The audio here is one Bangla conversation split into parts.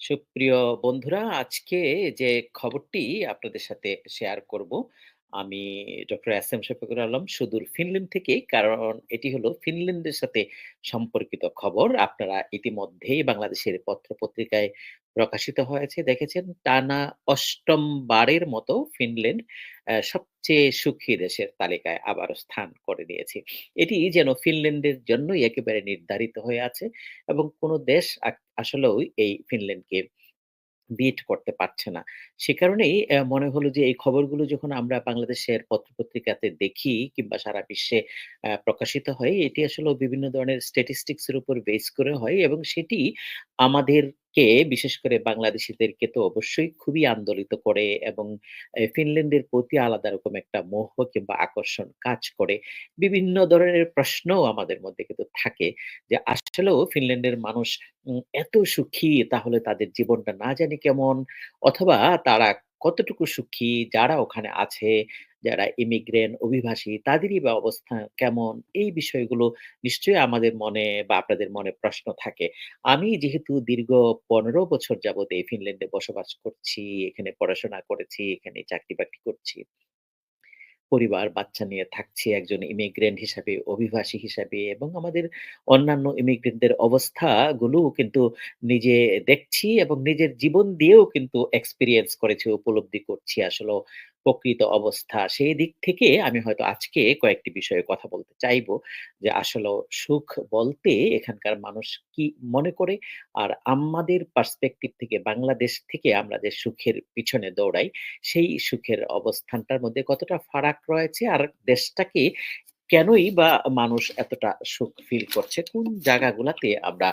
সুপ্রিয় বন্ধুরা, আজকে যে খবরটি আপনাদের সাথে শেয়ার করব, আমি doctor S M Shafiqur Alam সুদূর ফিনল্যান্ড থেকে। কারণ এটি হলো ফিনল্যান্ডের সাথে সম্পর্কিত খবর। আপনারা ইতিমধ্যেই বাংলাদেশের পত্র-পত্রিকায় প্রকাশিত হয়েছে, দেখেছেন। টানা ৮ম বারের মতো ফিনল্যান্ড সবচেয়ে সুখী দেশের তালিকায় আবারও স্থান করে নিয়েছে। এটি যেন ফিনল্যান্ডের জন্যই একেবারে নির্ধারিত হয়ে আছে এবং কোনো দেশ আসলেও এই ফিনল্যান্ডকে বিট করতে পারছে না। সে কারণেই মনে হলো যে এই খবরগুলো যখন আমরা বাংলাদেশের পত্রপত্রিকাতে দেখি কিংবা সারা বিশ্বে প্রকাশিত হয়, এটি আসলে বিভিন্ন ধরনের স্ট্যাটিস্টিক্স এর উপর বেস করে হয় এবং সেটি আমাদেরকে বিশেষ করে বাংলাদেশিদেরকে তো অবশ্যই খুবই আন্দোলিত করে এবং ফিনল্যান্ডের প্রতি আলাদা রকম একটা মোহ কিংবা আকর্ষণ কাজ করে। বিভিন্ন ধরনের প্রশ্নও আমাদের মধ্যে কিন্তু থাকে যে আসলেও ফিনল্যান্ডের মানুষ এত সুখী তাহলে তাদের জীবনটা না জানি কেমন? অথবা তারা কতটুকু সুখী? যারা ওখানে আছে, যারা ইমিগ্রেন্ট, অভিবাসী তাদেরই বা অবস্থা কেমন? এই বিষয়গুলো নিশ্চয়ই আমাদের মনে বা আপনাদের মনে প্রশ্ন থাকে। আমি যেহেতু দীর্ঘ ১৫ বছর যাবৎ এই ফিনল্যান্ডে বসবাস করছি, এখানে পড়াশোনা করেছি, এখানে চাকরি-বাকরি করছি। পরিবার, বাচ্চা নিয়ে থাকছি একজন ইমিগ্রেন্ট হিসাবে, অভিবাসী হিসাবে এবং আমাদের অন্যান্য ইমিগ্রেন্টদের অবস্থাগুলোও কিন্তু নিজে দেখছি এবং নিজের জীবন দিয়েও কিন্তু এক্সপিরিয়েন্স করেছি, উপলব্ধি করছি আসলেও প্রকৃত অবস্থা। সেই দিক থেকে আমি হয়তো আজকে কয়েকটি বিষয়ে কথা বলতে চাইব যে আসলে সুখ বলতে এখানকার মানুষ কি মনে করে? আর আমাদের পার্সপেক্টিভ থেকে বাংলাদেশ থেকে আমরা যে সুখের পিছনে দৌড়াই, সেই সুখের অবস্থানটার মধ্যে কতটা ফারাক রয়েছে? আর দেশটাকে কেনই বা মানুষ এতটা সুখ ফিল করছে? কোন জায়গাগুলাতে আমরা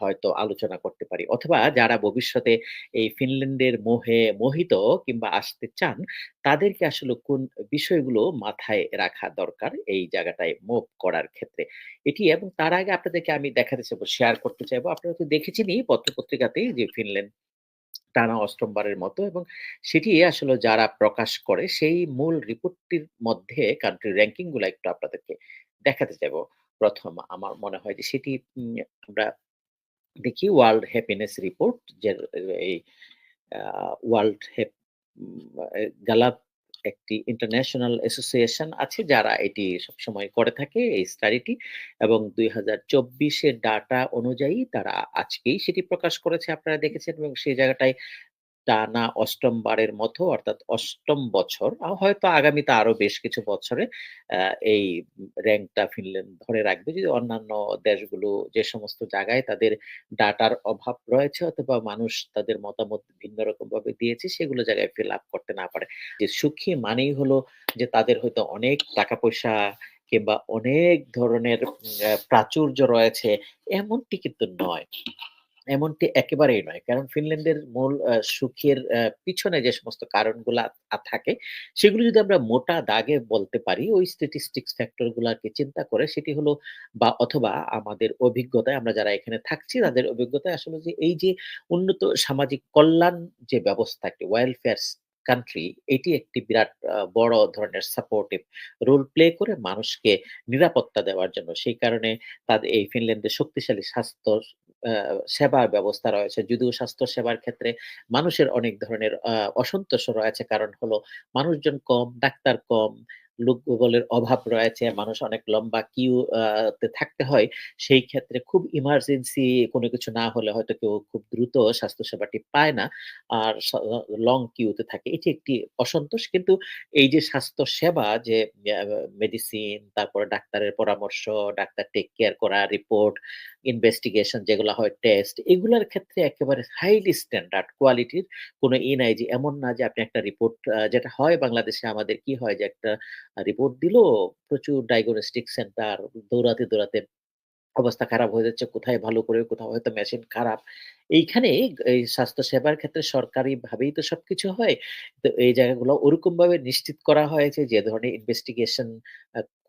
হয়তো আলোচনা করতে পারি? অথবা যারা ভবিষ্যতে এই ফিনল্যান্ডের মোহে মোহিত কিংবা আসতে চান, তাদেরকে আসলে কোন বিষয়গুলো মাথায় রাখা দরকার এই জায়গাটায় মুভ করার ক্ষেত্রে? এটি এবং তার আগে আপনাদেরকে আমি দেখাতে চাইব, শেয়ার করতে চাইব। আপনারা তো দেখেছেনই পত্র-পত্রিকাতেই যে ফিনল্যান্ড টানা অষ্টমবারের মতো এবং সেটি আসলে যারা প্রকাশ করে সেই মূল রিপোর্টটির মধ্যে কান্ট্রি র্যাঙ্কিংগুলা একটু আপনাদেরকে দেখাতে যাব প্রথম আমার মনে হয় যে সেটি আমরা দেখি ওয়ার্ল্ড হ্যাপিনেস রিপোর্ট যে, এই ওয়ার্ল্ড হ্যাপ গালাপ একটি ইন্টারন্যাশনাল অ্যাসোসিয়েশন আছে যারা এটি সবসময় করে থাকে, এই স্টাডিটি এবং দুই হাজার চব্বিশের ডাটা অনুযায়ী তারা আজকেই সেটি প্রকাশ করেছে, আপনারা দেখেছেন। এবং সেই জায়গাটায় টানা ৮ম বারের মতো, অর্থাৎ অষ্টম বছর হয়তো আগামীতে আরও বেশ কিছু বছরে এই র‍্যাংকটা ফিনল্যান্ড ধরে রাখবে। যদি অন্যান্য দেশগুলো যে সমস্ত জায়গায় তাদের ডাটার অভাব রয়েছে অথবা মানুষ তাদের মতামত ভিন্ন রকম ভাবে দিয়েছে, সেগুলো জায়গায় ফিল আপ করতে না পারে। যে সুখী মানেই হলো যে তাদের হয়তো অনেক টাকা-পয়সা কিংবা অনেক ধরনের প্রাচুর্য রয়েছে, এমনটি কিন্তু নয়। এমনটি একেবারেই নয়। কারণ ফিনল্যান্ডের মূল সুখের পিছনে যে সমস্ত কারণগুলা থাকে, সেগুলো যদি আমরা মোটা দাগে বলতে পারি, ওই স্ট্যাটিস্টিক্স ফ্যাক্টর গুলাকে চিন্তা করে সেটি হলো বা অথবা আমাদের অভিজ্ঞতায় আমরা যারা এখানে থাকছি তাদের অভিজ্ঞতায় আসলে যে এই যে উন্নত সামাজিক কল্যাণ যে ব্যবস্থা একটি ওয়েলফেয়ার কান্ট্রি এটি একটি বিরাট বড় ধরনের সাপোর্টিভ রোল প্লে করে মানুষকে নিরাপত্তা দেওয়ার জন্য। সেই কারণে তাদের এই ফিনল্যান্ডের শক্তিশালী স্বাস্থ্য আ সেবা ব্যবস্থা রয়েছে। যদিও স্বাস্থ্য সেবার ক্ষেত্রে মানুষের অনেক ধরনের আ অসন্তোষও রয়েছে। কারণ হলো মানুষজন কম, ডাক্তার কম, লোকবলের অভাব রয়েছে। মানুষ অনেক লম্বা কিউ তে থাকতে হয়। সেই ক্ষেত্রে খুব ইমার্জেন্সি কোনো কিছু না হলে হয়তো কেউ খুব দ্রুত স্বাস্থ্য সেবাটি পায় না। আর লং কিউ তে থাকে। এটি একটি অসন্তোষ। কিন্তু এই যে স্বাস্থ্য সেবা যে মেডিসিন, তারপরে ডাক্তারের পরামর্শ, ডাক্তার টেক কেয়ার করা, রিপোর্ট, ইনভেস্টিগেশন যেগুলো হয় টেস্ট, এগুলোর ক্ষেত্রে একেবারে হাইলি স্ট্যান্ডার্ড কোয়ালিটির কোনো ই নাই যে এমন না যে আপনি একটা রিপোর্ট যেটা হয় বাংলাদেশে আমাদের কি হয় যে একটা রিপোর্ট দিল, প্রচুর ডায়াগনস্টিক সেন্টার দৌড়াতে, দৌড়াতে অবস্থা খারাপ হয়ে যাচ্ছে। কোথায় ভালো করে, কোথাও হয়তো মেশিন খারাপ। এইখানে এই স্বাস্থ্য সেবার ক্ষেত্রে সরকারি ভাবেই তো সবকিছু হয়। তো এই জায়গাগুলো ওরকম ভাবে নিশ্চিত করা হয়েছে যে ধরনের ইনভেস্টিগেশন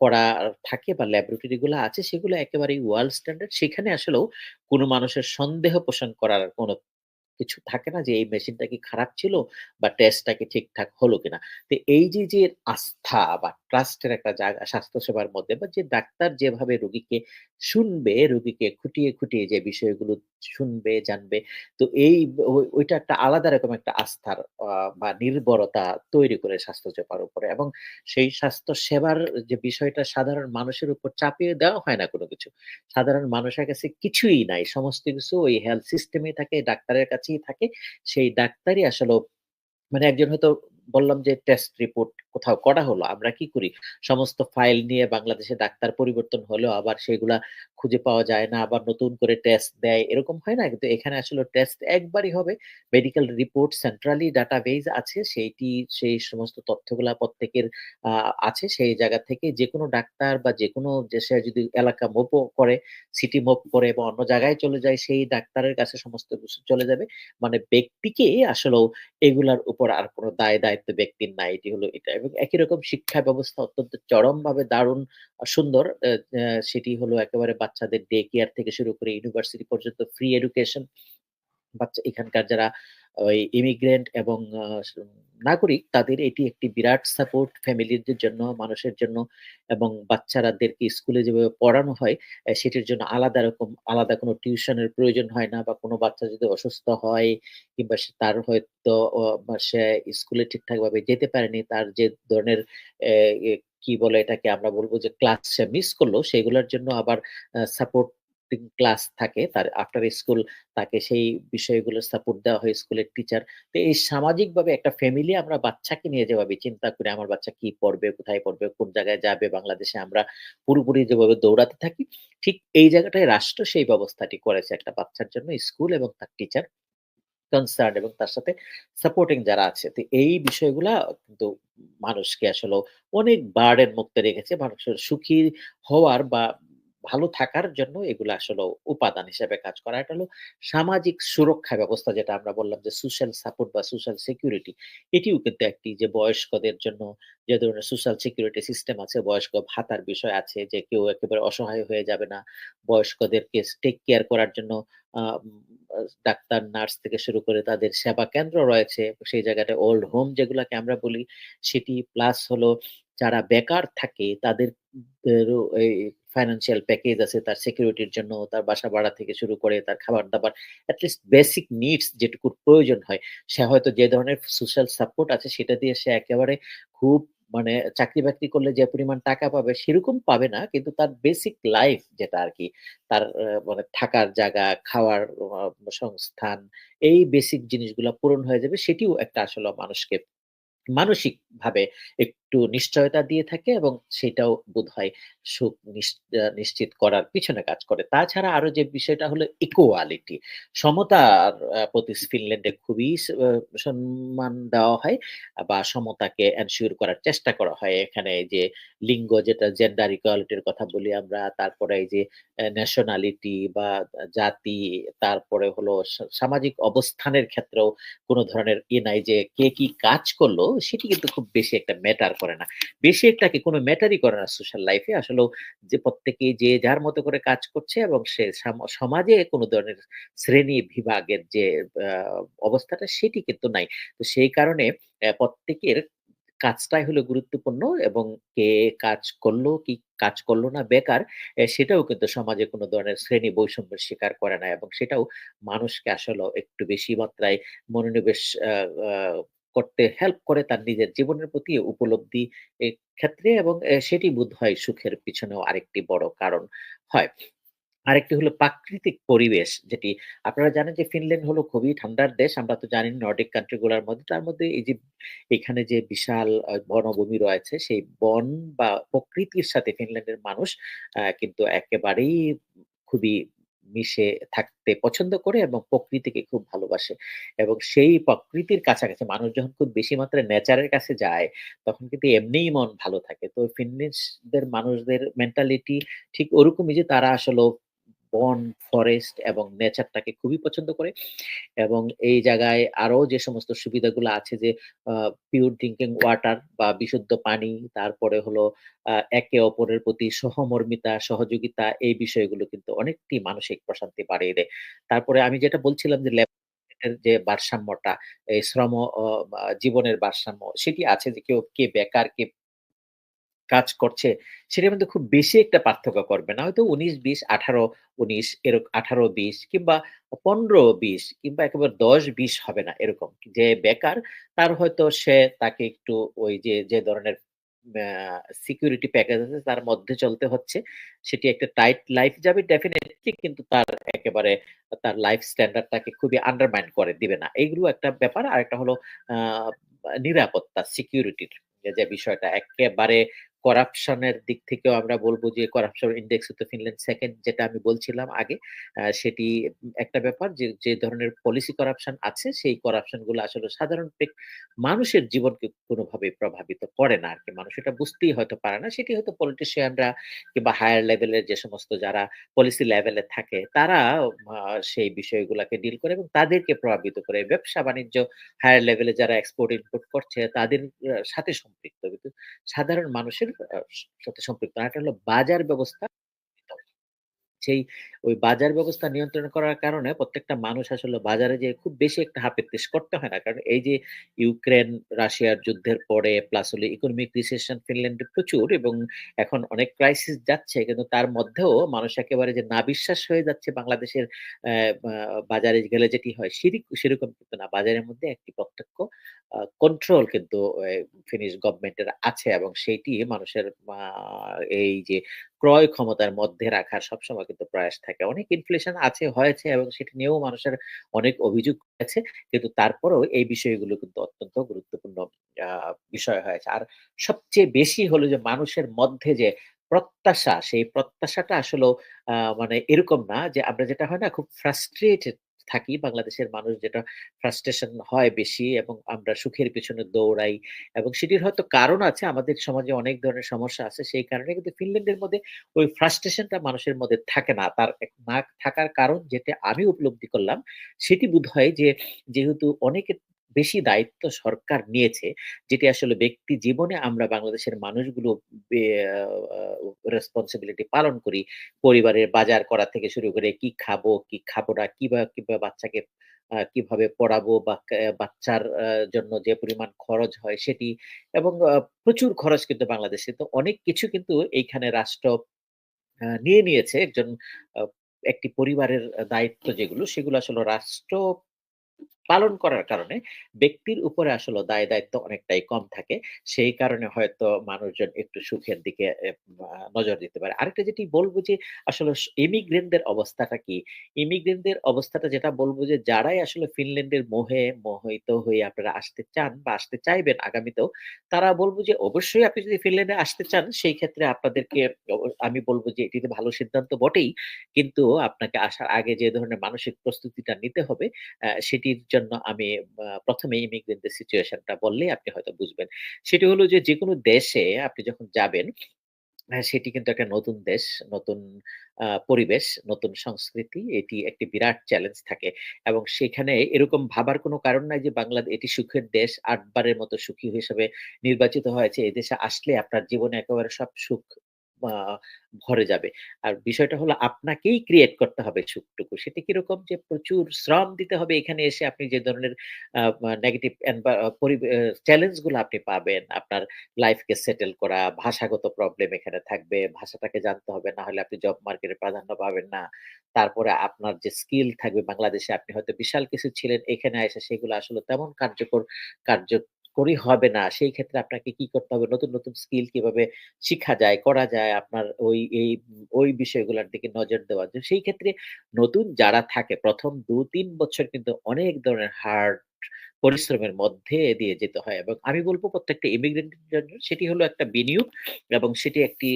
করা থাকে বা ল্যাবরেটরি গুলো আছে সেগুলো একেবারেই ওয়ার্ল্ড স্ট্যান্ডার্ড। সেখানে আসলেও কোনো মানুষের সন্দেহ পোষণ করার কোনো কিছু থাকে না যে এই মেশিনটা কি খারাপ ছিল বা টেস্টটা কি ঠিকঠাক হলো কিনা। তো এই যে, যে আস্থা বা ট্রাস্টের একটা জায়গা স্বাস্থ্যসেবার মধ্যে বা যে ডাক্তার যেভাবে রোগীকে শুনবে, রোগীকে খুঁটিয়ে, খুঁটিয়ে যে বিষয়গুলো শুনবে, জানবে। তো এই ওইটা একটা আলাদা রকম একটা আস্থার বা নির্ভরতা তৈরি করে স্বাস্থ্যসেবার উপরে এবং সেই স্বাস্থ্য সেবার যে বিষয়টা সাধারণ মানুষের উপর চাপিয়ে দেওয়া হয় না কোনো কিছু। সাধারণ মানুষের কাছে কিছুই নাই। সমস্ত কিছু ওই হেলথ সিস্টেমেই থাকে, ডাক্তারের কাছেই থাকে। সেই ডাক্তারই আসলে মানে একজন হয়তো বললাম যে টেস্ট রিপোর্ট কোথাও করা হলো। আমরা কি করি? সমস্ত ফাইল নিয়ে বাংলাদেশে ডাক্তার পরিবর্তন হলেও আবার সেগুলা খুঁজে পাওয়া যায় না। আবার নতুন করে টেস্ট দেয়। এরকম হয় না? কিন্তু এখানে আসলে টেস্ট একবারই হবে। মেডিকেল রিপোর্ট সেন্ট্রালি ডাটাবেজ আছে। সেইটি সেই সমস্ত তথ্যগুলা প্রত্যেকের আছে। সেই জায়গা থেকে যেকোনো ডাক্তার বা যে সে যদি এলাকা মোপ করে, সিটি মোপ করে বা অন্য জায়গায় চলে যায়, সেই ডাক্তারের কাছে সমস্ত কিছু চলে যাবে। মানে ব্যক্তিকে আসলেও এগুলার উপর আর কোন দায়-দায়িত্ব ব্যক্তির নাই। এটি হলো এটা। এবং একই রকম শিক্ষা ব্যবস্থা অত্যন্ত চরমভাবে দারুণ আ সুন্দর। সেটি হলো একেবারে বাচ্চাদের ডে কেয়ার থেকে শুরু করে ইউনিভার্সিটি পর্যন্ত ফ্রি এডুকেশন। বাচ্চা এখানকার যারা ওই ইমিগ্রেন্ট এবং নাগরিক তাদের এটি একটি বিরাট সাপোর্ট ফ্যামিলিদের জন্য, মানুষের জন্য এবং বাচ্চারাদেরকে স্কুলে যেভাবে পড়ানো হয় সেটির জন্য আলাদা রকম আলাদা কোনো টিউশনের প্রয়োজন হয় না বা কোনো বাচ্চা যদি অসুস্থ হয় কিংবা তার হয়তো সে স্কুলে ঠিকঠাকভাবে যেতে পারেনি, তার যে ধরনের কি বলে এটাকে আমরা বলব যে ক্লাস সে মিস করল সেগুলোর জন্য আবার সাপোর্টিং ক্লাস থাকে। তার আফটার স্কুল তাকে সেই বিষয়গুলো সাপোর্ট দেওয়া হয় স্কুলের টিচার। তো এই সামাজিকভাবে একটা ফ্যামিলি আমরা বাচ্চাকে নিয়ে যেভাবে চিন্তা করি, আমার বাচ্চা কি পড়বে, কোথায় পড়বে, কোন জায়গায় যাবে, বাংলাদেশে আমরা পুরোপুরি যেভাবে দৌড়াতে থাকি, ঠিক এই জায়গাটায় রাষ্ট্র সেই ব্যবস্থাটি করেছে একটা বাচ্চার জন্য স্কুল এবং তার টিচার কনসার্ন এবং তার সাথে সাপোর্টিং যারা আছে। তো এই বিষয়গুলা কিন্তু মানুষকে আসলেও অনেক বার্ডেন মুক্ত রেখেছে। মানুষের সুখী হওয়ার বা ভালো থাকার জন্য এগুলো আসলে উপাদান হিসেবে কাজ করা। এটা হলো সামাজিক সুরক্ষা ব্যবস্থা যেটা আমরা বললাম যে সোশ্যাল সাপোর্ট বা সোশ্যাল সিকিউরিটি এটিও কিন্তু একটি যে বয়স্কদের জন্য যে ধরনের সোশ্যাল সিকিউরিটি সিস্টেম আছে, বয়স্ক ভাতার বিষয় আছে যে কেউ একেবারে অসহায় হয়ে যাবে না। বয়স্কদেরকে টেক কেয়ার করার জন্য ডাক্তার, নার্স থেকে শুরু করে তাদের সেবা কেন্দ্র রয়েছে। সেই জায়গাটায় ওল্ড হোম যেগুলাকে আমরা বলি সেটি প্লাস হলো যারা বেকার থাকে তাদের ফাইন্যান্সিয়াল প্যাকেজ আছে তার সিকিউরিটির জন্য, তার বাসা ভাড়া থেকে শুরু করে তার খাবার-দাবার অ্যাটলিস্ট বেসিক নিডস যেটুকুর প্রয়োজন হয়। সে হয়তো যে ধরনের সোশ্যাল সাপোর্ট আছে সেটা দিয়ে সে একেবারে খুব মানে চাকরি-বাকরি করলে যে পরিমাণ টাকা পাবে সেরকম পাবে না। কিন্তু তার বেসিক লাইফ যেটা আর কি তার মানে থাকার জায়গা, খাওয়ার সংস্থান এই বেসিক জিনিসগুলা পূরণ হয়ে যাবে সেটিও একটা আসলে মানুষকে মানসিকভাবে একটু নিশ্চয়তা দিয়ে থাকে এবং সেটাও বোধ হয় সুখ নিশ্চিত করার পিছনে কাজ করে। তাছাড়া আরও যে বিষয়টা হলো ইকুয়ালিটি সমতার প্রতি ফিনল্যান্ডে খুবই সম্মান দেওয়া হয় বা সমতাকে এনশিওর করার চেষ্টা করা হয়। এখানে যে লিঙ্গ যেটা জেন্ডার ইকুয়ালিটির কথা বলি আমরা। তারপরে এই যে ন্যাশনালিটি বা জাতি, তারপরে হলো সামাজিক অবস্থানের ক্ষেত্রেও কোনো ধরনের ইয়ে নাই যে কে কি কাজ করল সেটি কিন্তু খুব বেশি একটা ম্যাটার করে না। বেশি একটা কি কোনো ম্যাটারই করে না সোশ্যাল লাইফ এ আসলেও যে প্রত্যেকে যে যার মতো করে কাজ করছে এবং সে সমাজে কোনো ধরনের শ্রেণি বিভাগের যে অবস্থাটা সেটি কিন্তু নাই। তো সেই কারণে প্রত্যেকের কাজটাই হলো গুরুত্বপূর্ণ এবং কে কাজ করল, কি কাজ করল না বেকার সেটাও কিন্তু সমাজে কোনো ধরনের শ্রেণি বৈষম্যের স্বীকার করে না এবং সেটাও মানুষকে আসলেও একটু বেশি মাত্রায় মনোনিবেশ করতে হেল্প করে তার নিজের জীবনের প্রতি উপলব্ধি ক্ষেত্রে এবং সেটি বোধহয় সুখের পিছনেও আরেকটি বড় কারণ হয়। আরেকটি হলো প্রাকৃতিক পরিবেশ যেটি আপনারা জানেন যে ফিনল্যান্ড হলো খুবই ঠান্ডার দেশ। আমরা তো জানি নর্ডিক কান্ট্রি গুলার মধ্যে। তার মধ্যে এই যে এখানে যে বিশাল বনভূমি রয়েছে, সেই বন বা প্রকৃতির সাথে ফিনল্যান্ডের মানুষ কিন্তু একেবারেই খুবই মিশে থাকতে পছন্দ করে এবং প্রকৃতিকে খুব ভালোবাসে। এবং সেই প্রকৃতির কাছাকাছি মানুষ যখন খুব বেশি মাত্রায় নেচারের কাছে যায়, তখন কিন্তু এমনিই মন ভালো থাকে। তো ফিন্নিশদের মানুষদের মেন্টালিটি ঠিক ওরকমই যে তারা আসলেও বন, ফরেস্ট এবং নেচারটাকে খুবই পছন্দ করে। এবং এই জায়গায় আরও যে সমস্ত সুবিধাগুলো আছে যে পিওর ড্রিংকিং ওয়াটার বা বিশুদ্ধ পানি, তারপরে হলো একে অপরের প্রতি সহমর্মিতা, সহযোগিতা এই বিষয়গুলো কিন্তু অনেকটি মানসিক প্রশান্তি বাড়িয়ে দেয়। তারপরে আমি যেটা বলছিলাম যে যে ভারসাম্যটা এই শ্রম জীবনের ভারসাম্য সেটি আছে যে কেউ কে বেকার কে কাজ করছে সেটার মধ্যে খুব বেশি একটা পার্থক্য করবে না। হয়তো ১৯-২০, ১৮-১৯ এরক ১৮-২০ কিংবা ১৫-২০ কিংবা একেবারে ১০-২০ হবে না এরকম। যে বেকার তার হয়তো সে তাকে একটু ওই যে, যে ধরনের সিকিউরিটি প্যাকেজ আছে তার মধ্যে চলতে হচ্ছে। সেটি একটা টাইট লাইফ যাবে ডেফিনিটলি কিন্তু তার একেবারে তার লাইফ স্ট্যান্ডার্ড টাকে খুবই আন্ডারমাইন করে দিবে না। এইগুলো একটা ব্যাপার। আর একটা হলো নিরাপত্তা সিকিউরিটির যে বিষয়টা একেবারে করাপশন এর দিক থেকেও আমরা বলব যে করাপশন ইন্ডেক্স তো ফিনল্যান্ড সেকেন্ড যেটা আমি বলছিলাম আগে। সেটি একটা ব্যাপার যে, যে ধরনের পলিসি করাপশন আছে সেই করাপশনগুলো আসলে সাধারণ মানুষের জীবনকে কোনোভাবে প্রভাবিত করে না আর কি মানুষ এটা বুঝতেই হয়তো পারে না। সেটি হয়তো পলিটিশিয়ানরা কিংবা হায়ার লেভেলের যে সমস্ত যারা পলিসি লেভেলে থাকে তারা সেই বিষয়গুলাকে ডিল করে এবং তাদেরকে প্রভাবিত করে। ব্যবসা-বাণিজ্য হায়ার লেভেলে যারা এক্সপোর্ট ইম্পোর্ট করছে তাদের সাথে সম্পৃক্ত। কিন্তু সাধারণ মানুষের সাথে সম্পৃক্ত। আর একটা হলো বাজার ব্যবস্থা। সেই ওই বাজার ব্যবস্থা নিয়ন্ত্রণ করার কারণে প্রত্যেকটা মানুষ আসলে বাজারে যেয়ে খুব বেশি একটা হাপেত্তিস করতে হয় না। কারণ এই যে ইউক্রেন, রাশিয়ার যুদ্ধের পরে প্লাস হলো ইকোনমিক রিসেশন ফিনল্যান্ডে প্রচুর এবং এখন অনেক ক্রাইসিস যাচ্ছে। কিন্তু তার মধ্যেও মানুষ একেবারে যে নাবিশ্বাস হয়ে যাচ্ছে বাংলাদেশের বাজারে গেলে যেটি হয় সিরিক সেরকম কিন্তু না। বাজারের মধ্যে একটি প্রত্যক্ষ কন্ট্রোল কিন্তু ফিনিশ গভর্নমেন্টের আছে এবং সেইটি মানুষের এই যে ক্রয় ক্ষমতার মধ্যে রাখার সবসময় কিন্তু প্রয়াস থাকে। অনেক ইনফ্লেশন আছে, হয়েছে এবং সেটা নিয়েও মানুষের অনেক অভিযোগ আছে। কিন্তু তারপরেও এই বিষয়গুলো কিন্তু অত্যন্ত গুরুত্বপূর্ণ বিষয় হয়েছে। আর সবচেয়ে বেশি হলো যে মানুষের মধ্যে যে প্রত্যাশা, সেই প্রত্যাশাটা আসলে মানে এরকম না যে আমরা যেটা হয় না খুব ফ্রাস্ট্রেটেড থাকি বাংলাদেশের মানুষ যেটা ফ্রাস্ট্রেশন হয় বেশি এবং আমরা সুখের পিছনে দৌড়াই এবং সেটির হয়তো কারণ আছে। আমাদের সমাজে অনেক ধরনের সমস্যা আছে। সেই কারণে কিন্তু ফিনল্যান্ডের মধ্যে ওই ফ্রাস্ট্রেশনটা মানুষের মধ্যে থাকে না। তার না থাকার কারণ যেটা আমি উপলব্ধি করলাম, সেটি বোধ হয় যে যেহেতু অনেকের বেশি দায়িত্ব সরকার নিয়েছে, যেটি আসলে ব্যক্তি জীবনে আমরা বাংলাদেশের মানুষগুলো রেসপন্সিবিলিটি পালন করি। পরিবারের বাজার করা থেকে শুরু করে কি খাব, কি খাব না, কিবা কিবা বাচ্চাকে কীভাবে পড়াবো বা বাচ্চার জন্য যে পরিমাণ খরচ হয় সেটি এবং প্রচুর খরচ কিন্তু বাংলাদেশে। তো অনেক কিছু কিন্তু এইখানে রাষ্ট্র নিয়ে নিয়েছে। একজন একটি পরিবারের দায়িত্ব যেগুলো, সেগুলো আসলে রাষ্ট্র পালন করার কারণে ব্যক্তির উপরে আসলে দায়-দায়িত্ব অনেকটাই কম থাকে। সেই কারণে হয়তো মানুষজন একটু সুখের দিকে নজর দিতে পারে। আরেকটা যেটি বলব যে আসলে ইমিগ্রেন্টদের অবস্থাটা কি? ইমিগ্রেন্টদের অবস্থাটা যেটা বলব যে যারাই আসলে ফিনল্যান্ডের মোহে মোহিত হয়ে আপনারা আসতে চান বা আসতে চাইবেন আগামীতেও, তারা বলব যে অবশ্যই আপনি যদি ফিনল্যান্ডে আসতে চান সেই ক্ষেত্রে আপনাদেরকে আমি বলব যে এটি ভালো সিদ্ধান্ত বটেই। কিন্তু আপনাকে আসার আগে যে ধরনের মানসিক প্রস্তুতিটা নিতে হবে সেটির জন্য আমি আ ১ম এই ইমিগ্রেন্টদের সিচুয়েশন টা বললেই আপনি হয়তো বুঝবেন। সেটি হলো যে যেকোনো দেশে আপনি যখন যাবেন, সেটি কিন্তু একটা নতুন দেশ, নতুন পরিবেশ, নতুন সংস্কৃতি। এটি একটি বিরাট চ্যালেঞ্জ থাকে এবং সেখানে এরকম ভাবার কোনো কারণ নাই যে বাংলাদেশ এটি সুখের দেশ। আটবারের মতো সুখী হিসেবে নির্বাচিত হয়েছে। এদেশে আসলে আপনার জীবনে একেবারে সব সুখ ভরে যাবে। আর বিষয়টা হলো আপনাকেই ক্রিয়েট করতে হবে সুখটুকু। সেটা কীরকম যে প্রচুর শ্রম দিতে হবে এখানে এসে আপনি যে ধরনের নেগেটিভ চ্যালেঞ্জগুলো আপনি পাবেন। আপনার লাইফকে সেটেল করা, ভাষাগত প্রবলেম এখানে থাকবে। ভাষাটাকে জানতে হবে। না হলে আপনি জব মার্কেটে প্রাধান্য পাবেন না। তারপরে আপনার যে স্কিল থাকবে বাংলাদেশে আপনি হয়তো বিশাল কিছু ছিলেন। এখানে এসে সেগুলো আসলে তেমন কার্যকর কার্যকরী হবে না। সেই ক্ষেত্রে আপনাকে কি করতে হবে? নতুন, নতুন স্কিল কীভাবে শিখা যায়, করা যায়, আপনার ওই এই ওই বিষয়গুলোর দিকে নজর দেওয়া যায়। সেই ক্ষেত্রে নতুন যারা থাকে ১ম ২-৩ বছর কিন্তু অনেক ধরনের হার্ড পরিশ্রমের মধ্যে দিয়ে যেতে হয় এবং আমি বলব প্রত্যেকটা ইমিগ্রেন্ট এর জন্য সেটি হলো একটা বিনিয়োগ এবং সেটি একটি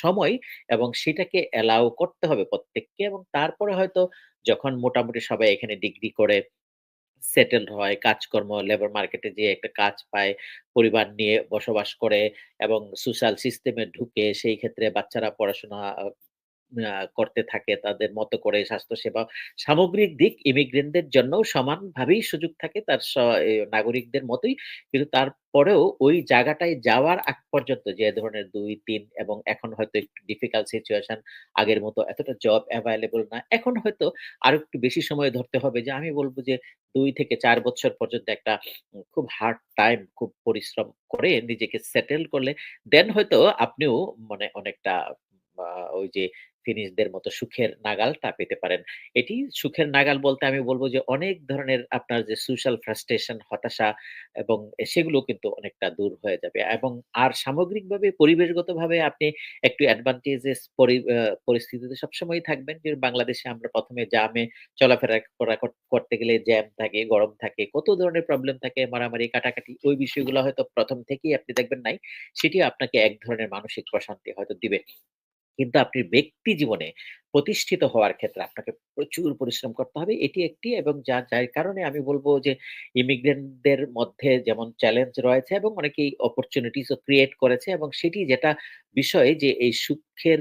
সময় এবং সেটাকে অ্যালাও করতে হবে প্রত্যেককে এবং তারপরে হয়তো যখন মোটামুটি সবাই এখানে ডিগ্রি করে সেটেলড হয়, কাজকর্ম লেবার মার্কেটে যে একটা কাজ পায়, পরিবার নিয়ে বসবাস করে এবং সোশ্যাল সিস্টেমে ঢুকে সেই ক্ষেত্রে বাচ্চারা পড়াশোনা করতে থাকে তাদের মতো করে স্বাস্থ্যসেবা। সামগ্রিক দিক ইমিগ্রেন্টদের জন্যও সমানভাবেই সুযোগ থাকে তার নাগরিকদের মতোই। কিন্তু তারপরেও ওই জায়গাটায় যাওয়ার আগ পর্যন্ত যে ধরনের ২-৩ এবং এখন হয়তো একটু ডিফিকাল্ট সিচুয়েশন আগের মতো এতটা জব এভেইলেবল না। এখন হয়তো আরেকটু বেশি সময় ধরতে হবে যে আমি বলব যে দুই থেকে চার বছর পর্যন্ত একটা খুব হার্ড টাইম, খুব পরিশ্রম করে নিজেকে সেটেল করলে দেন হয়তো আপনিও মানে অনেকটা ওই যে ফিনিশদের মতো সুখের নাগালটা পেতে পারেন। এটি সুখের নাগাল বলতে আমি বলব যে অনেক ধরনের আপনার যে সোশ্যাল ফ্রাস্ট্রেশন, হতাশা এবং সেগুলো কিন্তু অনেকটা দূর হয়ে যাবে এবং আর সামগ্রিকভাবে পরিবেশগতভাবে আপনি একটু অ্যাডভান্টেজেস পরিস্থিতিতে সবসময় থাকবেন যে বাংলাদেশে আমরা ১ম এ জামে চলাফেরা করা করতে গেলে জ্যাম থাকে, গরম থাকে, কত ধরনের প্রবলেম থাকে, মারামারি, কাটাকাটি ওই বিষয়গুলো হয়তো প্রথম থেকেই আপনি দেখবেন নাই। সেটি আপনাকে এক ধরনের মানসিক প্রশান্তি হয়তো দিবে। কিন্তু আপনি ব্যক্তি জীবনে প্রতিষ্ঠিত হওয়ার ক্ষেত্রে আপনাকে প্রচুর পরিশ্রম করতে হবে। এটি একটি এবং যা, যার কারণে আমি বলব যে ইমিগ্রেন্টদের মধ্যে যেমন চ্যালেঞ্জ রয়েছে এবং অনেকেই অপরচুনিটিস ও ক্রিয়েট করেছে এবং সেটি যেটা বিষয় যে এই সুখের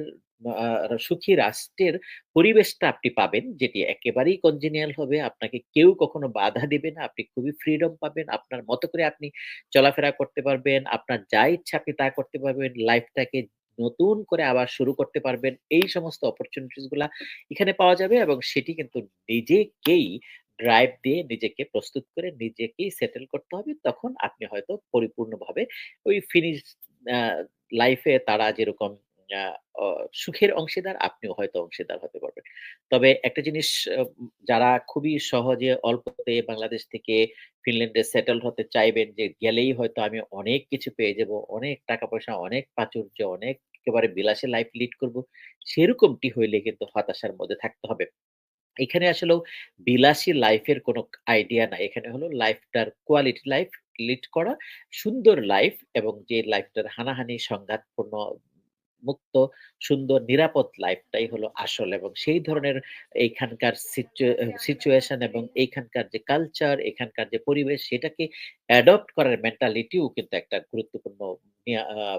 সুখী রাষ্ট্রের পরিবেশটা আপনি পাবেন, যেটি একেবারেই কনজেনিয়াল হবে। আপনাকে কেউ কখনো বাধা দিবে না। আপনি খুবই ফ্রিডম পাবেন। আপনার মতো করে আপনি চলাফেরা করতে পারবেন। আপনার যা ইচ্ছা আপনি তা করতে পারবেন। লাইফটাকে নতুন করে আবার শুরু করতে পারবেন। এই সমস্ত অপরচুনিটিসগুলা এখানে পাওয়া যাবে এবং সেটি কিন্তু নিজেকেই ড্রাইভ দিয়ে নিজেকে প্রস্তুত করে নিজেকেই সেটেল করতে হবে। তখন আপনি হয়তো পরিপূর্ণভাবে ওই ফিনিশ লাইফ তারা যেরকম সুখের অংশীদার আপনিও হয়তো অংশীদার হতে পারবেন। তবে একটা জিনিস যারা খুবই সহজে অল্পতে বাংলাদেশ থেকে ফিনল্যান্ডে সেটেল হতে চাইবেন যে গেলেই হয়তো আমি অনেক কিছু পেয়ে যাব। অনেক টাকা-পয়সা, অনেক প্রাচুর্য, অনেক একেবারে বিলাসে লাইফ লিড করব। সেরকমটি হইলে কিন্তু হতাশার মধ্যে থাকতে হবে। এখানে আসলে বিলাসী লাইফের কোনো আইডিয়া নাই। এখানে হলো লাইফটার কোয়ালিটি লাইফ লিড করা, সুন্দর লাইফ এবং যে লাইফটার হানাহানি সংঘাতপূর্ণ মুক্ত, সুন্দর, নিরাপদ লাইফটাই হলো আসল এবং সেই ধরনের এইখানকার সিচুয়েশন এবং এইখানকার যে কালচার, এখানকার যে পরিবেশ সেটাকে অ্যাডপ্ট করার মেন্টালিটিও কিন্তু একটা গুরুত্বপূর্ণ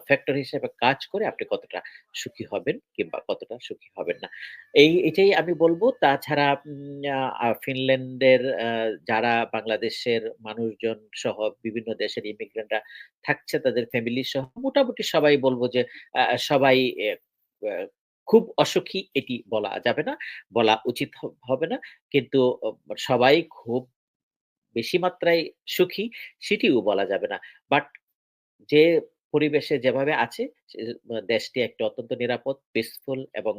ফ্যাক্টর হিসেবে কাজ করে আপনি কতটা সুখী হবেন কিংবা কতটা সুখী হবেন না। এই এটাই আমি বলব তাছাড়া ফিনল্যান্ডের যারা বাংলাদেশের মানুষজন সহ বিভিন্ন দেশের ইমিগ্রেন্টরা থাকছে তাদের ফ্যামিলি সহ মোটামুটি সবাই বলব যে আ সবাই খুব অসুখী এটি বলা যাবে না। বলা উচিত হবে না। কিন্তু সবাই খুব বেশি মাত্রায় সুখী সেটিও বলা যাবে না। বাট যে পরিবেশে যেভাবে আছে দেশটি একটা অত্যন্ত নিরাপদ, পিসফুল এবং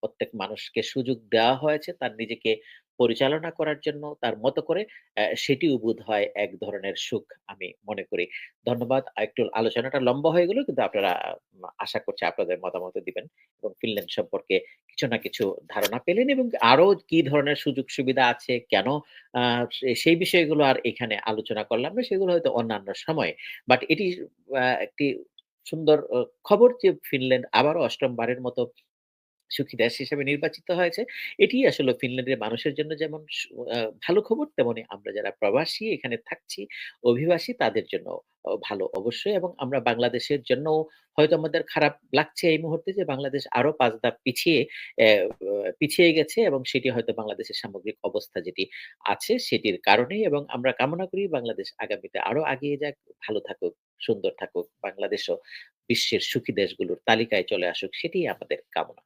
প্রত্যেক মানুষকে সুযোগ দেওয়া হয়েছে তার নিজেকে পরিচালনা করার জন্য তার মতো করে সেটিও বোধহয় এক ধরনের সুখ আমি মনে করি। ধন্যবাদ। আরেকটু আলোচনাটা লম্বা হয়ে গেল কিন্তু আপনারা আশা করছি আপনাদের মতামত দিবেন এবং ফিনল্যান্ড সম্পর্কে কিছু না কিছু ধারণা পেলেন এবং আরও কি ধরনের সুযোগ সুবিধা আছে, কেন সেই বিষয়গুলো আর এখানে আলোচনা করলাম না। সেগুলো হয়তো অন্যান্য সময়ে। বাট এটি একটি সুন্দর খবর যে ফিনল্যান্ড আবারও ৮ম বারের মতো সুখী দেশ হিসেবে নির্বাচিত হয়েছে। এটিই আসলে ফিনল্যান্ডের মানুষের জন্য যেমন ভালো খবর তেমনি আমরা যারা প্রবাসী এখানে থাকছি, অভিবাসী তাদের জন্য ভালো অবশ্যই এবং আমরা বাংলাদেশের জন্য হয়তো আমাদের খারাপ লাগছে এই মুহূর্তে যে বাংলাদেশ আরও পাঁচ ধাপ পিছিয়ে পিছিয়ে গেছে এবং সেটি হয়তো বাংলাদেশের সামগ্রিক অবস্থা যেটি আছে সেটির কারণেই এবং আমরা কামনা করি বাংলাদেশ আগামীতে আরও আগিয়ে যাক, ভালো থাকুক, সুন্দর থাকুক। বাংলাদেশও বিশ্বের সুখী দেশগুলোর তালিকায় চলে আসুক সেটিই আমাদের কামনা।